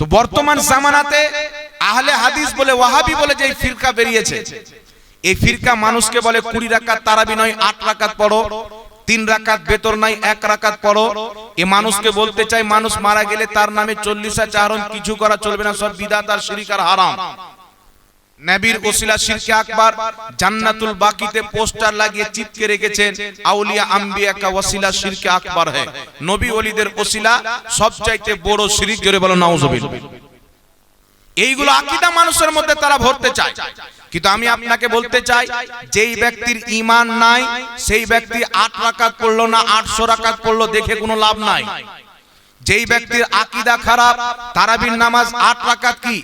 তো বর্তমান জামানাতে আহলে হাদিস বলে ওয়াহাবি বলে যে এই ফিরকা বেরিয়েছে। এই ফিরকা মানুষকে বলে কুড়ি রাকাত তারাবি নয় আট রাকাত পড়ো তিন রাকাত বেতর নাই এক রাকাত পড়ো। এ মানুষকে বলতে চাই মানুষ মারা গেলে তার নামে চল্লিশা চারণ কিছু করা চলবে না সব বিদাত আর শিরিকার হারাম। নবীর ওসিলা শিরকে আকবার জান্নাতুল বাকিতে পোস্টার লাগিয়ে চিপকে রেখেছেন আউলিয়া আম্বিয়া কা ওসিলা শিরকে আকবার है নবী ওলিদের ওসিলা সবচাইতে বড় শিরিক জোরে বলো নাউজুবিল্লাহ। এইগুলো আকীদা মানুষের মধ্যে তারা ভরতে চায়। কিন্তু আমি আপনাকে বলতে চাই যেই ব্যক্তির ঈমান নাই সেই ব্যক্তি আট রাকাত পড়ল না আটশো রাকাত পড়ল দেখে কোনো লাভ নাই। যেই ব্যক্তির আকীদা খারাপ, তারাবির নামাজ আট রাকাত কি?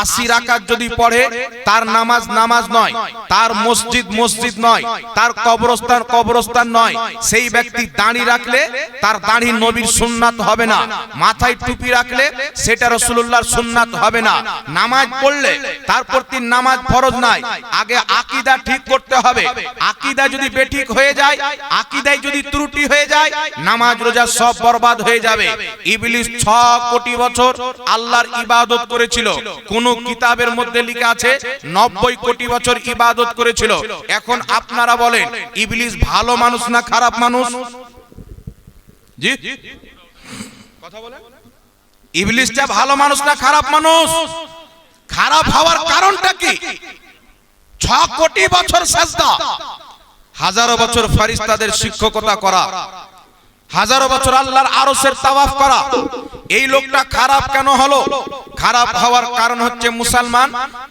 আশি রাকাত যদি পড়ে, তার নামাজ নামাজ নয়, তার মসজিদ মসজিদ নয়, তার কবরস্থান কবরস্থান নয়। সেই ব্যক্তি দাঁড়ি রাখলে তার দাঁড়ি নবীর সুন্নাত হবে না। মাথায় টুপি রাখলে সেটা রসুল্লাহর সুন্নাত হবে না। নামাজ পড়লে তার প্রতি নামাজ ফরজ নাই। আগে আকীদা ঠিক করতে হবে। আকিদা যদি বেঠিক হয়ে যায়, আকিদায় যদি ত্রুটি হয়ে যায়, নামাজ রোজা সব বরবাদ হয়ে যাবে। ইবলিস ভালো মানুষ না খারাপ মানুষ? খারাপ হওয়ার কারণটা কি? ছ কোটি বছর হাজারো বছর ফারিস্তাদের শিক্ষকতা করা হাজারো বছর আল্লাহর আরশের তাওয়াফ করা। এই লোকটা খারাপ কেন হলো? খারাপ হওয়ার কারণ হচ্ছে মুসলমান,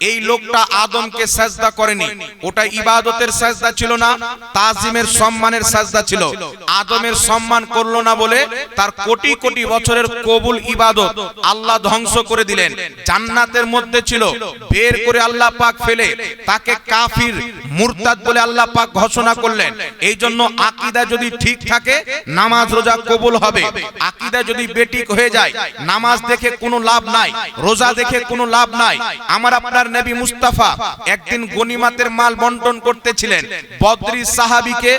এই লোকটা আদমকে সাজদা করেনি। ওটা ইবাদতের সাজদা ছিল না, তাজিমের সম্মানের সাজদা ছিল। আদমের সম্মান করল না বলে তার কোটি কোটি বছরের কবুল ইবাদত আল্লাহ ধ্বংস করে দিলেন। জান্নাতের মধ্যে ছিল, বের করে আল্লাহ পাক ফেলে। তাকে কাফির মুরতাদ বলে আল্লাহ পাক ঘোষণা করলেন। এই জন্য আকীদা যদি ঠিক থাকে, নামাজ রোজা কবুল হবে। আকীদা যদি বেটিক হয়ে যায়, নামাজ দেখে কোনো লাভ নাই, রোজা দেখে কোনো লাভ নাই। আমার আপনার নবী মুস্তাফা একদিন গনিমাতের মাল বন্টন করতেছিলেন। বদরি সাহাবীকে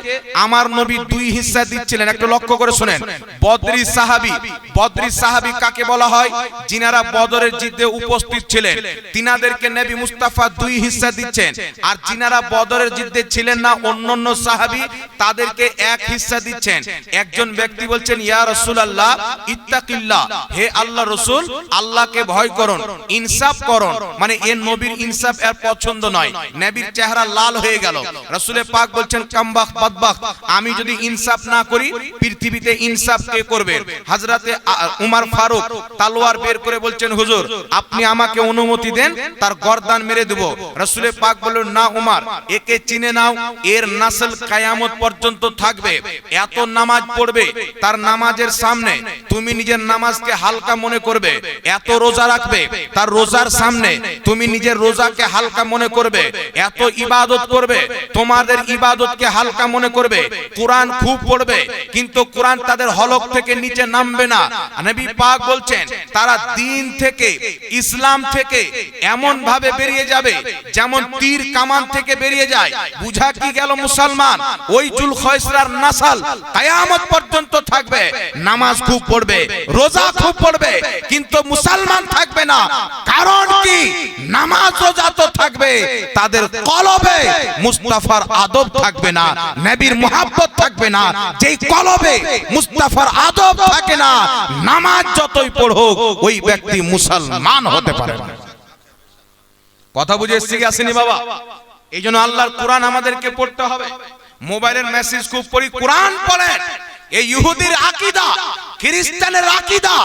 আমার নবী দুই হিস্সা দিচ্ছিলেন। একটু লক্ষ্য করে শুনেন। বদরি সাহাবী বদরি সাহাবী কাকে বলা হয়? যিনারা বদরের যুদ্ধে উপস্থিত ছিলেন। তিনাদেরকে নবী মুস্তাফা দুই হিস্সা দিচ্ছেন। আর যিনারা বদরের যুদ্ধে ছিলেন না, অন্যান্য সাহাবী তাদেরকে এক হিস্সা দিচ্ছেন। একজন ব্যক্তি বলছেন, ইয়া রাসূলুল্লাহ, ইত্তাকিল্লাহ, হে আল্লাহ রসুল, আল্লাহকে ভয় করুন, ইনসাফ করুন। মানে এর নবীর ইনসাফ এর পছন্দ নয়, নবীর চেহারা লাল হয়ে গেল। রসুলের পাক বলছেন, কামবাখ, বাদবাখ, আমি যদি ইনসাফ না করি, পৃথিবীতে ইনসাফ কে করবে? হাজরাতে উমার ফারুক তালোয়ার বের করে বলছেন, হুজুর, আপনি আমাকে অনুমতি দেন, তার গর্দান মেরে দেব। রসুলের পাক বললেন, না, উমার একে চিনে নাও, এর নাসল কায়ামত পর্যন্ত থাকবে। এত নামাজ পড়বে, তার নামাজের সামনে তুমি নিজের নামাজকে হালকা মনে করবে, এত রোজা রাখবে, তার রোজার সামনে তুমি নিজের রোজাকে হালকা মনে করবে, এত ইবাদত করবে, তোমাদের ইবাদতকে হালকা মনে করবে। কোরআন খুব পড়বে, কিন্তু কোরআন তাদের হলক থেকে নিচে নামবে না। নবী পাক বলছেন, তারা দিন থেকে, ইসলাম থেকে এমন ভাবে বেরিয়ে যাবে, যেমন তীর কামান থেকে বেরিয়ে যায়। বুঝা কি গেল মুসলমান? ওই জুল খয়সরার নাসাল কায়ামত পর্যন্ত থাকবে। নামাজ খুব পড়বে, রোজা খুব পড়বে, কিন্তু মুসলমান থাকবে না। কারণ কি? নামাজ রোজা তো থাকবে, তাদের কলবে মুস্তাফার আদব থাকবে না, নবীর মোহাব্বত থাকবে না। যেই কলবে মুস্তাফার আদব থাকে না, নামাজ যতই পড়ো ওই ব্যক্তি মুসলমান হতে পারে না। কথা বুঝে এসছি কি আসেনি বাবা? এই জন্য আল্লাহর কোরআন আমাদেরকে পড়তে হবে। মোবাইলের মেসেজ খুব পড়ি কোরআন পড়েন। এই ইহুদির আকীদা, খ্রিস্টানের আকীদা।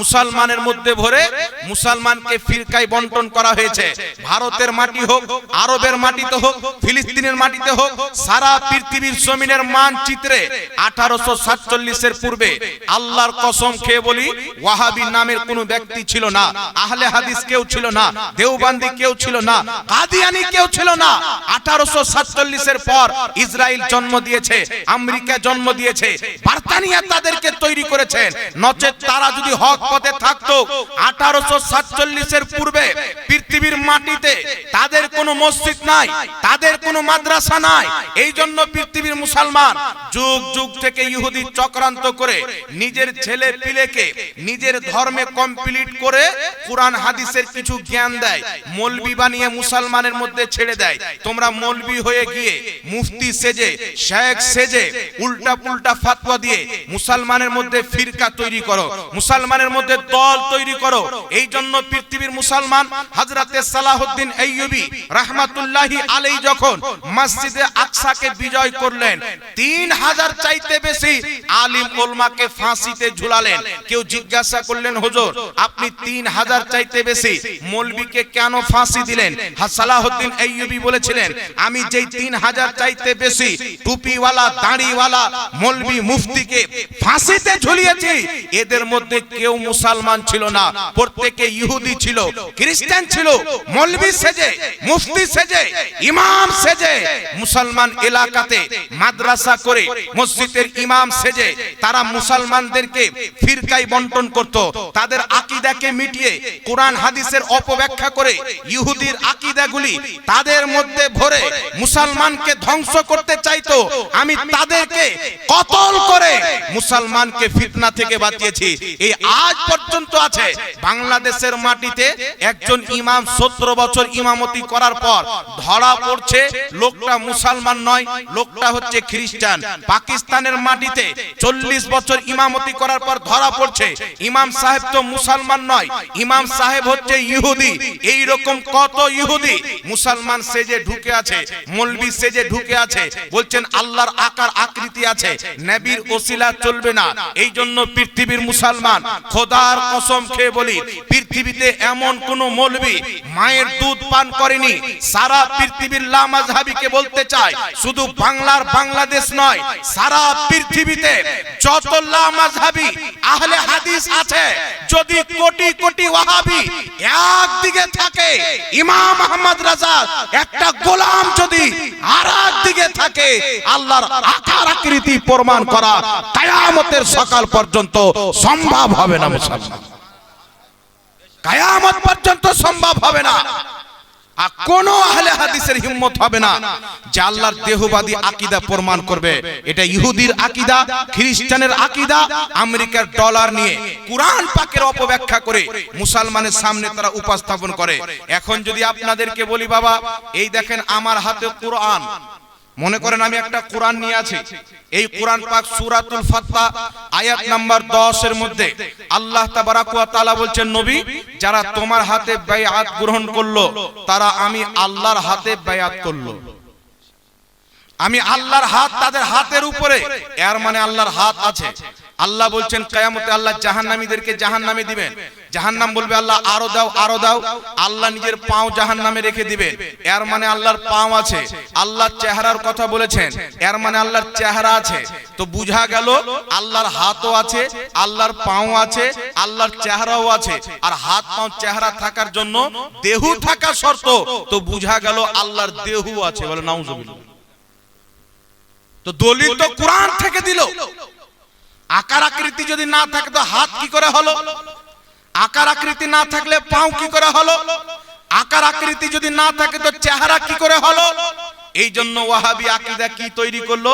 মুসলমানের মধ্যে ভরে মুসলমানকে ফিরকায় বন্টন করা হয়েছে। ভারতের মাটি হোক, আরবের মাটিতে হোক, ফিলিস্তিনের মাটিতে হোক, সারা পৃথিবীর জমিনের মানচিত্রে আঠারোশো সাতচল্লিশের পূর্বে আল্লাহর কসম খেয়ে বলি, ওয়াহাবি নামের কোনো ব্যক্তি ছিল না, আহলে হাদিস কেউ ছিল না, দেওবান্দি কেউ ছিল না, কাদিয়ানি কেউ ছিল না। আঠারোশো সাতচল্লিশের পর ইসরায়েল জন্ম দিয়েছে, আমেরিকা জন্ম দিয়েছে বার্তানিয়া তাদেরকে তৈরি করেছেন। নচেত তারা যদি হক পথে থাকতো, আঠারোশো সাতচল্লিশের পূর্বে পৃথিবীর মাটিতে তাদের কোনো মসজিদ নাই, তাদের কোনো মাদ্রাসা নাই। এই জন্য পৃথিবীর মুসলমান যুগ যুগ থেকে ইহুদি চক্রান্ত করে নিজের ছেলে পিলেকে নিজের ধর্মে কমপ্লিট করে কোরআন, হাদিসের কিছু জ্ঞান দেয়, মৌলবি বানিয়ে মুসলমানের মধ্যে ছেড়ে দেয়। তোমরা মৌলবি হয়ে গিয়ে মুফতি সেজে, শেখ সেজে উল্টা পুল্টা ফাতোয়া দিয়ে মুসলমানের মধ্যে ফিরকা তৈরি করো, মুসলমানের মধ্যে দল তৈরি করো। এই জন্য পৃথিবীর মুসলমান হযরতে সালাহউদ্দিন আইয়ুবী রাহমাতুল্লাহি আলাইহি যখন মসজিদে আকসাকে বিজয় করলেন, তিন হাজার চাইতে বেশি আলিম ওলমাকে ফাঁসিতে ঝুলালেন। কেউ জিজ্ঞাসা করলেন, হুজুর, আপনি তিন হাজার চাইতে বেশি মৌলবীকে কেন ফাঁসি দিলেন? সালাহউদ্দিন আইয়ুবী বলেছিলেন, আমি যেই তিন হাজার চাইতে বেশি টুপিওয়ালা, দাড়িওয়ালা মৌলবী মুফতিকে ফাঁসিতে ঝুলিয়েছি। এদের মধ্যে কেউ মুসলমান ছিল না। প্রত্যেকে ইহুদি ছিল, খ্রিস্টান ছিল, মৌলবী সেজে, মুফতি সেজে, ইমাম সেজে। মুসলমান এলাকাতে মাদ্রাসা করে মসজিদের ইমাম সেজে তারা মুসলমানদেরকে ফিরকাই বন্টন করত। তাদের আকীদাকে মিটিয়ে কোরআন, হাদিসের অপব্যাখ্যা করে ইহুদির আকীদাগুলি তাদের মধ্যে ভরে মুসলমানকে ধ্বংস করতে চাইতো। আমি তাদেরকে কতল করে মুসলমানকে ফিতনা থেকে বাঁচিয়েছি। এই আজ পর্যন্ত আছে। বাংলাদেশের মাটিতে একজন ইমাম সতেরো বছর ইমামতি করার পর ধরা পড়ছে, লোকটা মুসলমান নয়, লোকটা হচ্ছে খ্রিস্টান। পাকিস্তানের মাটিতে চল্লিশ বছর ইমামতি করার পর ধরা পড়ছে। ইমাম সাহেব তো মুসলমান নয়, ইমাম সাহেব হচ্ছে ইহুদি। এই রকম কত ইহুদি? মুসলমান সেজে ঢুকে আছে, মলবি সেজে ঢুকে আছে, বলছেন আল্লাহর আকার আকৃতি আছে। নবীর ওসিলা চলবে না। এই জন্য পৃথিবীর মুসলমান খোদার কসম খেয়ে বলি, পৃথিবীতে এমন কোন মৌলবি মায়ের দুধ পান করেনি। সারা পৃথিবীর লামাজহাবিকে বলতে চায়, শুধু বাংলার বাংলাদেশ নয়, সারা পৃথিবীতে যত লামাজহাবি আহলে হাদিস আছে, যদি কোটি কোটি ওয়াহাবি একদিকে থাকে, ইমাম আহমদ রাজা, একটা গোলাম যদি আর দিকে থাকে, আল্লাহর আকার আকৃতি প্রমাণ করা কায়ামতের সকাল পর্যন্ত সম্ভব হবে না, মুসলমান। কায়ামত পর্যন্ত সম্ভব হবে না। আর কোন আহলে হাদিসের হিম্মত হবে না যে আল্লাহর দেহবাদী আকীদা প্রমাণ করবে। এটা ইহুদির আকীদা, খ্রিস্টানের আকীদা, আমেরিকার ডলার নিয়ে কুরআন পাকের অপব্যাখ্যা করে মুসলমানের সামনে তারা উপস্থাপন করে। এখন যদি আপনাদেরকে বলি, বাবা, এই দেখেন আমার হাতে কুরআন। মনে করেন আমি একটা কোরআন নিয়ে আছি। এই কোরআন পাক সুরাতুল ফাত্তা, আয়াত নাম্বার 10 এর মধ্যে আল্লাহ তাআলা বলছেন, নবী, যারা তোমার হাতে ব্যয়াত গ্রহণ করল, তারা আমি আল্লাহর হাতে ব্যয়াত করল। আমি আল্লাহর হাত তাদের হাতের উপরে, এর মানে আল্লাহর হাত আছে। আল্লাহ বলছেন কিয়ামতে আল্লাহ জাহান্নামীদেরকে জাহান্নামে দিবেন। জাহান্নাম বলবে আল্লাহ আরও দাও আরও দাও। আল্লাহ নিজের পাও জাহান্নামে রেখে দিবে। এর মানে আল্লাহর পাও আছে। আল্লাহর চেহারার কথা বলেছেন। এর মানে আল্লাহর চেহারা আছে। তো বুঝা গেল আল্লাহর হাতও আছে আল্লাহর পাও আছে আল্লাহর চেহারাও আছে। আর হাত পাও চেহারা থাকার জন্য দেহু থাকা শর্ত। তো বুঝা গেল আল্লাহর দেহু আছে। বলে নাউজুবিল্লাহ। তো দলিল তো কোরআন থেকে দিল। আকার আকৃতি যদি না থাকে তো হাত কি করে হলো? আকার আকৃতি না থাকলে পাও কি করে হলো? আকার আকৃতি যদি না থাকে তো চেহারা কি করে হলো? এই জন্য ওয়াহাবি আকীদা কি তৈরি করল?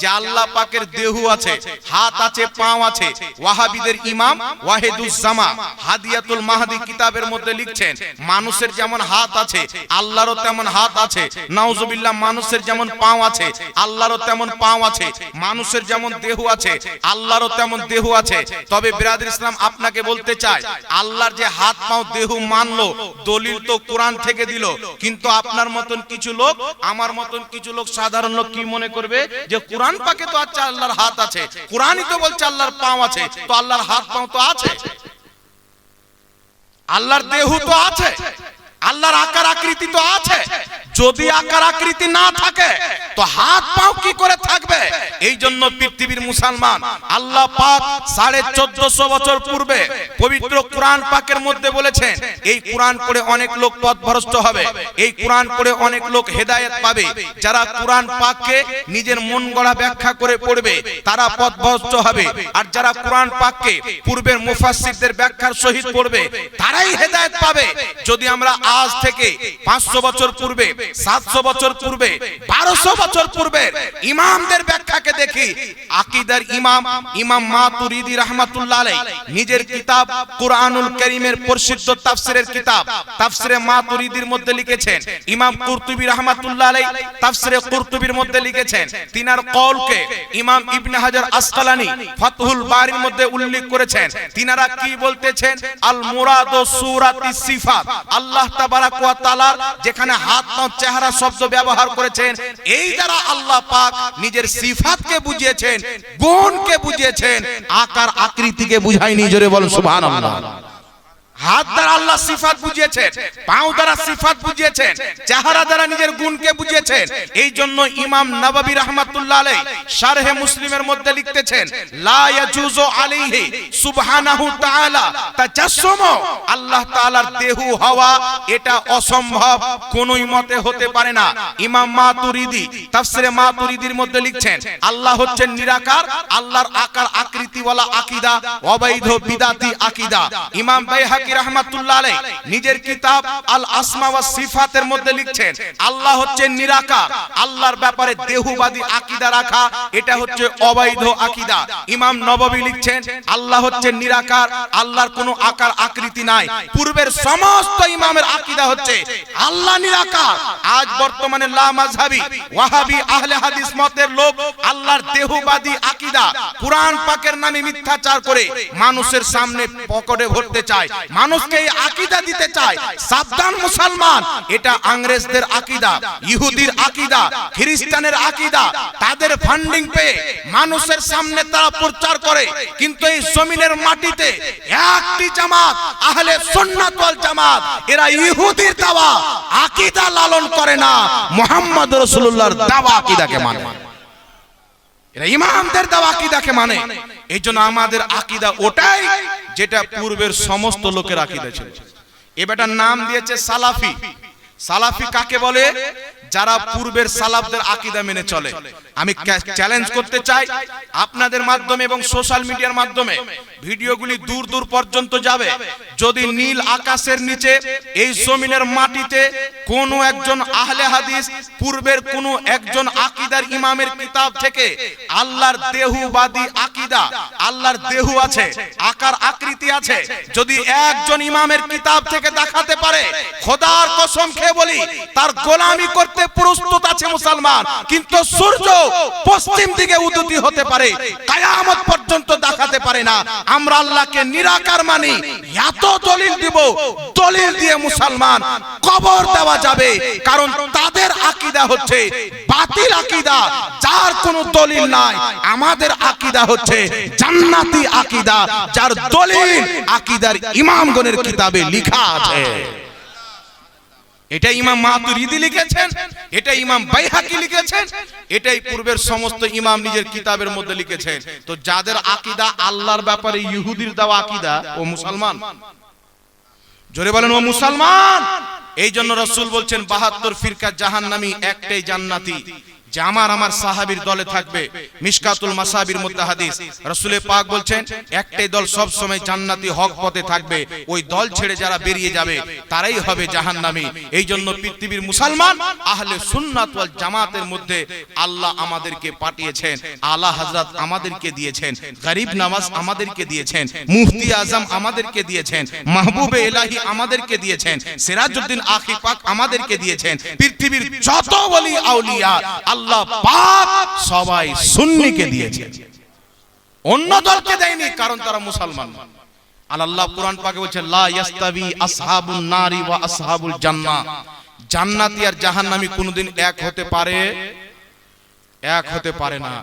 যে আল্লাহ পাকের দেহু আছে, হাত আছে, পাও আছে। ওয়াহাবিদের ইমাম ওয়াহিদুজ জামা হাদিয়াতুল মাহদি কিতাবের মধ্যে লিখছেন, মানুষের যেমন হাত আছে, আল্লাহরও তেমন হাত আছে। নাউজুবিল্লাহ, মানুষের যেমন পাও আছে, আল্লাহরও তেমন পাও আছে। মানুষের যেমন দেহ আছে, আল্লাহরও তেমন দেহ আছে। তবে বিরাদর ইসলাম আপনাকে বলতে চাই আল্লাহর যে হাত পাও দেহ মানলো, দলিল তো কোরআন থেকে দিল, কিন্তু আপনার মতন কিছু লোক আমার মতন কিছু লোক সাধারণ লোক কি মনে করবে? যে কোরআন পাকে তো আচ্ছা আল্লাহর হাত আছে। কোরআনই তো বলছে আল্লাহর পাও আছে। তো আল্লাহর হাত পাও তো আছে। আল্লাহর দেহ তো আছে। আল্লাহর আকার আকৃতি তো আছে। যদি আকার আকৃতি না থাকে, তো হাত পাও কি করে থাকবে? এই জন্য পৃথিবীর মুসলমান, আল্লাহ পাক সাড়ে চোদ্দশো বছর পূর্বে পবিত্র কোরআন পাকের মধ্যে বলেছেন, এই কোরআন পড়ে অনেক লোক পথভ্রষ্ট হবে, এই কোরআন পড়ে অনেক লোক হেদায়েত পাবে। যারা কোরআন পাককে নিজের মন গড়া ব্যাখ্যা করে পড়বে, তারা পথভ্রষ্ট হবে। আর যারা কোরআন পাককে পূর্বের মুফাসসিরদের ব্যাখ্যার সহিত পড়বে, তারাই হেদায়েত পাবে। যদি আমরা আজ থেকে পাঁচশো বছর পূর্বে সাতশো বছর পূর্বে, বারোশো বছর পূর্বে ইমামদের ব্যাখ্যাকে দেখি। আকিদার ইমাম ইমাম মাতুরিদি রহমাতুল্লাহ আলাই নিজের কিতাব কোরআনুল করিমের প্রসিদ্ধ তাফসিরের কিতাব, তাফসিরে মাতুরিদির মধ্যে লিখেছেন। ইমাম কুরতুবি রহমাতুল্লাহ আলাই তাফসিরে কুরতুবির মধ্যে লিখেছেন, তিনার কওলকে ইমাম ইবনে হাজার আসকালানি ফাতহুল বারির মধ্যে উল্লেখ করেছেন। তিনারা কি বলতেছেন? আল মুরাদ সূরাতি সিফাত, আল্লাহ তাবারাক ওয়া তাআলার যেখানে হাত চেহারা শব্দ ব্যবহার করেছেন। এই দ্বারা আল্লাহ পাক নিজের সিফাতকে বুঝিয়েছেন, গুণকে বুঝিয়েছেন, আকার আকৃতিকে বুঝায়নি। জোরে বলুন, সুবহানাল্লাহ। হাত দ্বারা আল্লাহ সিফাত বুঝিয়েছেন, পাও দ্বারা সিফাত বুঝিয়েছেন, চেহারা দ্বারা নিজের গুণকে বুঝিয়েছেন। এই জন্য ইমাম নববী রাহমাতুল্লাহ আলাইহি শারহে মুসলিমের মধ্যে লিখতেছেন, লা ইয়াজুজু আলাইহি সুবহানাহু তাআলা, তাজাসসুম। আল্লাহ তাআলার দেহু হওয়া, এটা অসম্ভব, কোনই মতে হতে পারে না। ইমাম মাতুরিদি, তাফসিরে মাতুরিদির মধ্যে লিখছেন, আল্লাহ হচ্ছেন নিরাকার, আল্লাহর আকার আকৃতিওয়ালা আকীদা, অবৈধ বিদাতি আকীদা। ইমাম বাইহাকি রাহমাতুল্লাহ আলাইহি নিজের কিতাব আল আসমা ওয়াস সিফাতের মধ্যে লিখছেন, আল্লাহ হচ্ছে নিরাকার, আল্লাহর ব্যাপারে আকীদা রাখা, এটা হচ্ছে অবৈধ আকীদা। ইমাম নববী লিখছেন, আল্লাহ হচ্ছে নিরাকার, আল্লাহর কোনো আকার আকৃতি নাই। পূর্বের সমস্ত ইমামের আকীদা হচ্ছে, আল্লাহ নিরাকার। আজ বর্তমানে লা মাযহাবী, ওয়াহাবী আহলে হাদিস মতের লোক আল্লাহর আকীদা। কুরআন পাকের নামে মিথ্যাচার করে মানুষের সামনে পকেটে ভরতে চায়। মানুষকে এই আকীদা দিতে চায়। সাবধান মুসলমান, এটা ইংরেজদের আকীদা, ইহুদির আকীদা, খ্রিস্টানের আকীদা, তাদের ফান্ডিং পেয়ে মানুষের সামনে তারা প্রচার করে। কিন্তু এই জমিনের মাটিতে একটি জামাত, আহলে সুন্নাত ওয়াল জামাত, এরা ইহুদির দাওয়া, আকিদা লালন করে না। মুহাম্মদ রাসূলুল্লাহর দাওয়া আকীদাকে মানে। এরা ইমামদের দাওয়া আকীদাকে মানে। এই জন্য আমাদের আকিদা ওটাই যেটা পূর্বের সমস্ত লোকের আকিদা ছিল। এ বেটার নাম দিয়েছে সালাফি। সালাফি। কাকে বলে? যারা পূর্বের সালাফদের আকীদা মেনে চলে। আমি চ্যালেঞ্জ করতে চাই আপনাদের মাধ্যমে এবং সোশ্যাল মিডিয়ার মাধ্যমে। ভিডিওগুলি দূর দূর পর্যন্ত যাবে। যদি নীল আকাশের নিচে, এই জমিনের মাটিতে কোন একজন আহলে হাদিস, পূর্বের কোন একজন আকীদার ইমামের কিতাব থেকে আল্লাহর দেহুবাদী আকীদা, আল্লাহর দেহু আছে, আকার আকৃতি আছে, যদি একজন ইমামের কিতাব থেকে দেখাতে পারে, খোদার কসম খেয়ে বলি, তার গোলামি করতে প্রস্তুত আছে মুসলমান, কিন্তু সূর্য পশ্চিম দিকে উদুতি হতে পারে, কায়ামত পর্যন্ত দেখাতে পারে না। আমরা আল্লাহকে নিরাকার মানি, এত দলিল দিব, দলিল দিয়ে মুসলমান কবর দেওয়া যাবে, কারণ তাদের আকীদা হচ্ছে বাতিল আকীদা, যার কোনো দলিল নাই। আমাদের আকীদা হচ্ছে জান্নাতি আকীদা, যার দলিল আকীদার ইমামগণের কিতাবে লেখা আছে। এটা ইমাম মাতুরিদি লিখেছেন এটা ইমাম বাইহাকি লিখেছেন, এটাই পূর্বের সমস্ত ইমাম নিজের কিতাবের মধ্যে লিখেছেন। তো যাদের আকিদা আল্লাহর ব্যাপারে ইহুদির দেওয়া আকিদা, ও মুসলমান। জোরে বলেন, ও মুসলমান। এই জন্য রসুল বলছেন, বাহাত্তর ফিরকা জাহান জাহান্নামী, একটাই জান্নাতি। যে আমার আমার সাহাবীর দলে থাকবে, মিশকাতুল মাসাবির মধ্যে হাদিস। রসুলের পাক বলছেন, একটাই দল সব সময় জান্নাতি হক পথে থাকবে, ওই দল ছেড়ে যারা বেরিয়ে যাবে, তারাই হবে জাহান্নামী। এই জন্য পৃথিবীর মুসলমান, আহলে সুন্নাত জামাতের মধ্যে আল্লাহ আমাদেরকে পাঠিয়েছেন, আলা হযরত আমাদেরকে দিয়েছেন, গরিব নওয়াজ আমাদেরকে দিয়েছেন, মুফতি আজম আমাদেরকে দিয়েছেন, মাহবুবে এলাহি আমাদেরকে দিয়েছেন, সিরাজউদ্দিন আখি পাক আমাদেরকে দিয়েছেন, পৃথিবীর যত ওলি আউলিয়া আল্লাহ পাক সবাই সুন্নিকে দিয়েছে। অন্য দলকে দেয়নি, কারণ তারা মুসলমান। আর আল্লাহ কোরআন পাকে বলছে, লা ইয়াস্তাবি আসহাবুন নারি ওয়া আসহাবুল জান্নাহ। জান্নাতি আর জাহান্নামী কোনোদিন এক হতে পারে, এক হতে পারে না।